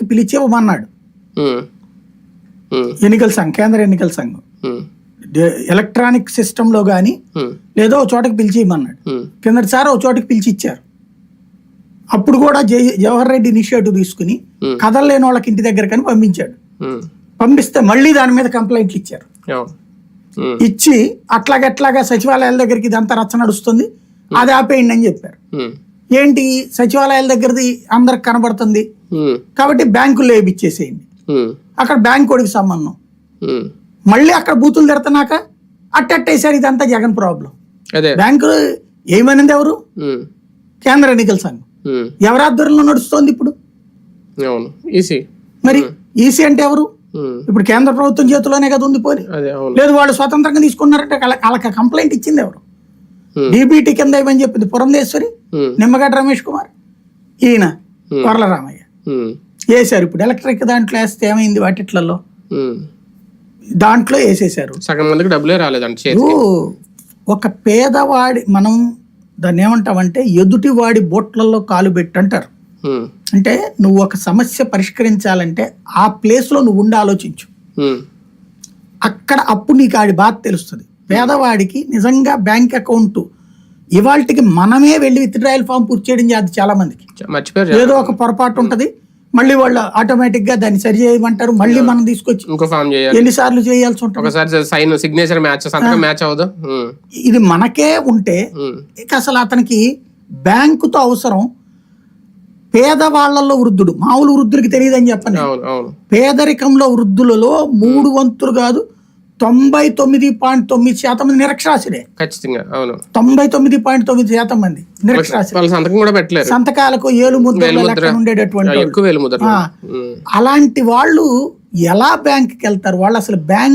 Back పిలిచి ఇవ్వమన్నాడు. ఎన్నికల సంఘం కేంద్ర ఎన్నికల సంఘం ఎలక్ట్రానిక్ సిస్టంలో కానీ ఉమ్. లేదో ఒక చోటకి పిలిచి ఇవ్వమన్నాడు. కిందటిసారి ఒక చోటకి పిలిచి ఇచ్చారు అప్పుడు కూడా జవహర్ రెడ్డి ఇనిషియేటివ్ తీసుకుని. కదలలేని వాళ్ళకి ఇంటి దగ్గర కానీ పంపించాడు. పంపిస్తే మళ్ళీ దాని మీద కంప్లైంట్లు ఇచ్చారు. ఇచ్చి అట్లాగట్లాగా సచివాలయాల దగ్గరికి ఇదంతా రచ్చ నడుస్తుంది అది ఆపేయండి అని చెప్పారు. ఏంటి సచివాలయాల దగ్గరది అందరికి కనబడుతుంది. కాబట్టి బ్యాంకుల్లో వేయించేసేయండి ఉమ్. అక్కడ బ్యాంకుడికి సంబంధం. మళ్ళీ అక్కడ బూతులు తిడుతున్నాక అట్టట్టేసారు ఇదంతా జగన్ ప్రాబ్లం అదే బ్యాంకు ఏమనింది ఎవరు. కేంద్ర ఎన్నికల సంఘం. ఎవరి ఆధ్వర్యంలో నడుస్తోంది ఇప్పుడు మరి ఈసీ అంటే ఎవరు. ఇప్పుడు కేంద్ర ప్రభుత్వం చేతిలోనే కదా ఉంది పోని లేదు వాళ్ళు స్వతంత్రంగా తీసుకున్నారంటే వాళ్ళ- వాళ్ళకి కంప్లైంట్ ఇచ్చింది ఎవరు. డీబీటీ కింద ఏమని చెప్పింది పురంధేశ్వరి. నిమ్మగడ్డ రమేష్ కుమార్ ఈయన. కొరల రామయ్య. వేశారు ఇప్పుడు ఎలక్ట్రిక్ దాంట్లో వేస్తే ఏమైంది వాటిట్లలో. దాంట్లో వేసేశారు సగం మందికి డబ్బులే ఇప్పుడు ఒక పేదవాడి మనం దాన్ని ఏమంటామంటే ఎదుటివాడి బోట్లలో కాలు పెట్టి అంటారు. అంటే నువ్వు ఒక సమస్య పరిష్కరించాలంటే ఆ ప్లేస్లో నువ్వు ఉండి ఆలోచించు. అక్కడ అప్పుడు నీకు ఆడి బాధ తెలుస్తుంది పేదవాడికి నిజంగా బ్యాంక్ అకౌంట్ ఇవాళకి మనమే వెళ్ళి విత్డ్రాయల్ ఫామ్ పూర్తి చేయడం చేయాలి చాలా మందికి. ఏదో ఒక పొరపాటు ఉంటది. మళ్ళీ వాళ్ళు ఆటోమేటిక్గా దాన్ని సరి చేయమంటారు. మళ్ళీ మనం తీసుకొచ్చి ఇంకో ఫామ్ చేయాలి. ఎన్నిసార్లు చేయాల్సి ఉంటుంది. ఒకసారి సైన్ సిగ్నేచర్ మ్యాచ్ సంతకం మ్యాచ్ అవ్వదు. ఉమ్. ఇది మనకే ఉంటే. ఇక అసలు అతనికి బ్యాంకుతో అవసరం. పేదవాళ్ళలో వృద్ధుడు. మామూలు వృద్ధుడికి తెలియదని చెప్పండి అవును అవును. పేదరికంలో వృద్ధులలో మూడు వంతులు కాదు తొంభై తొమ్మిది పాయింట్ తొమ్మిది శాతం మంది నిరక్షరాస్యుడే ఖచ్చితంగా అవును. తొంభై తొమ్మిది పాయింట్ తొమ్మిది శాతం మంది నిరక్షరాస్యులు. సంతకం కూడా పెట్టలేరు. సంతకాలకు ఏలు ముద్ర ఉండేటటువంటి. అలాంటి వాళ్ళు ఎలా బ్యాంక్కి వెళ్తారు? వాళ్ళు అసలు బ్యాంక్